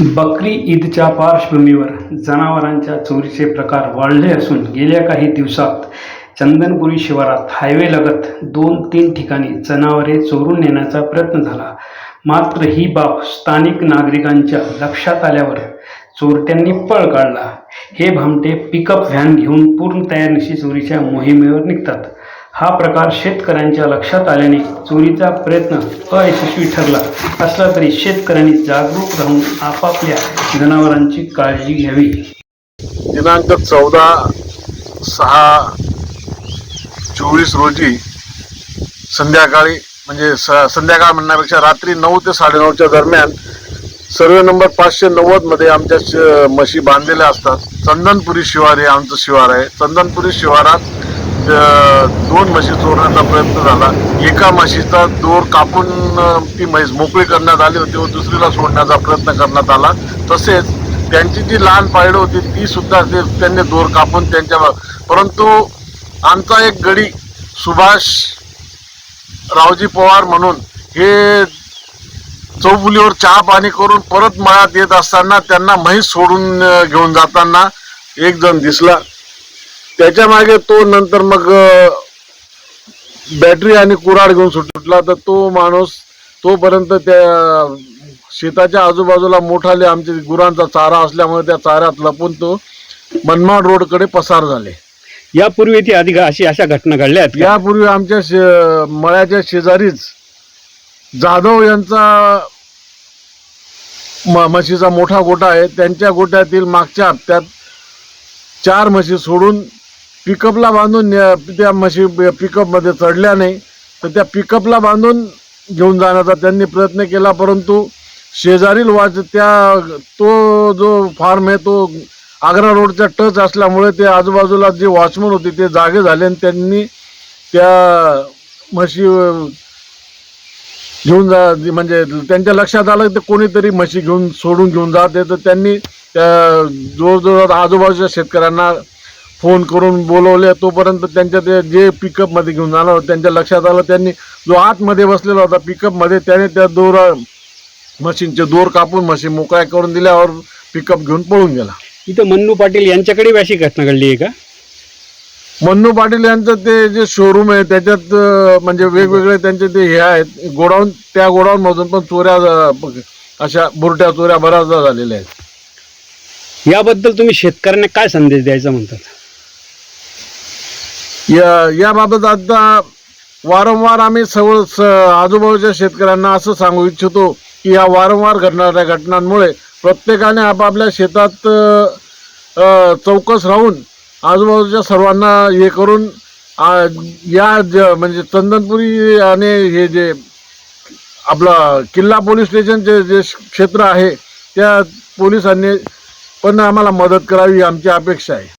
बकरी ईदच्या पार्श्वभूमीवर जनावरांच्या चोरीचे प्रकार वाढले असून गेल्या काही दिवसात चंदनपुरी शिवारात हायवेलगत दोन तीन ठिकाणी जनावरे चोरून नेण्याचा प्रयत्न झाला. मात्र ही बाब स्थानिक नागरिकांच्या लक्षात आल्यावर चोरट्यांनी पळ काढला. हे भामटे पिकअप व्हॅन घेऊन पूर्ण तयारीनिशी चोरीच्या मोहिमेवर निघतात. हा प्रकार शेतकऱ्यांच्या लक्षात आल्याने चोरीचा प्रयत्न अयशस्वी ठरला. असला तरी शेतकऱ्यांनी जागरूक राहून आपापल्या जनावरांची काळजी घ्यावी. दिनांक चौदा सहा चोवीस रोजी संध्याकाळी म्हणजे स संध्याकाळ म्हणण्यापेक्षा रात्री नऊ ते साडेनऊच्या दरम्यान सर्वे नंबर पाचशे नव्वदमध्ये आमच्या श- म्हशी बांधलेल्या असतात. चंदनपुरी शिवार हे आमचं शिवार आहे. चंदनपुरी शिवारात दोन म्हशी चोरण्याचा प्रयत्न झाला. एका म्हशीचा दोर कापून ती म्हैस मोकळी करण्यात आली होती व दुसरीला सोडण्याचा प्रयत्न करण्यात आला. तसेच त्यांची जी लहान पायडं होती ती सुद्धा ते त्यांनी दोर कापून त्यांच्या परंतु आमचा एक गडी सुभाष रावजी पवार म्हणून हे चौफुलीवर चहा पाणी करून परत मळ्यात येत असताना त्यांना म्हैस सोडून घेऊन जाताना एक जण दिसला. त्याच्यामागे तो नंतर मग बॅटरी आणि कुराड घेऊन सुटला. तर तो माणूस तोपर्यंत त्या शेताच्या आजूबाजूला मोठाले आमचे गुरांचा चारा असल्यामुळे त्या चाऱ्यात लपून तो मनमाड रोडकडे पसार झाले. यापूर्वी ती आधी अशी अशा घटना घडल्या? यापूर्वी आमच्या शे- मळ्याच्या शेजारीच जाधव यांचा म- म्हशीचा मोठा गोठा आहे. त्यांच्या गोठ्यातील मागच्या हप्त्यात चार म्हशी सोडून पिकअपला बांधून न्या- त्या म्हशी पिकअपमध्ये चढल्या नाही तर त्या पिकअपला बांधून घेऊन जाण्याचा त्यांनी प्रयत्न केला परंतु शेजारील वाच त्या तो जो फार्म आहे तो आग्रा रोडचा टच असल्यामुळे ते आजूबाजूला जे वॉचमन होते ते जागे झाले आणि त्यांनी त्या म्हशी घेऊन जा म्हणजे त्यांच्या लक्षात आलं की ते कोणीतरी म्हशी घेऊन सोडून घेऊन जाते. तर त्यांनी त्या जोरजोरात आजूबाजूच्या शेतकऱ्यांना फोन करून बोलवले तोपर्यंत त्यांच्या ते जे पिकअपमध्ये घेऊन होते त्यांच्या लक्षात आलं त्यांनी जो आतमध्ये बसलेला होता पिकअपमध्ये त्याने त्या दोर मशीनचे दोर कापून मशीन मोकळ्या करून दिल्यावर पिकअप घेऊन पळून गेला. इथं मन्नू पाटील यांच्याकडे अशी घटना घडली आहे का? मन्नू पाटील यांचं ते जे शोरूम आहे त्याच्यात म्हणजे वेगवेगळे त्यांचे ते हे आहेत. गोडाऊन त्या गोडाऊन मधून पण चोऱ्या अशा बुरट्या चोऱ्या बऱ्याचदा झालेल्या आहेत. याबद्दल तुम्ही शेतकऱ्यांना काय संदेश द्यायचा म्हणतात? या याबाबत आता वारंवार आम्ही सवळ स आजूबाजूच्या शेतकऱ्यांना असं सांगू इच्छितो की या वारंवार घडणाऱ्या घटनांमुळे प्रत्येकाने आपापल्या शेतात चौकस राहून आजूबाजूच्या सर्वांना हे करून या ज म्हणजे चंदनपुरी आणि हे जे आपलं किल्ला पोलीस स्टेशनचे जे क्षेत्र आहे त्या पोलिसांनी पण आम्हाला मदत करावी आमची अपेक्षा आहे.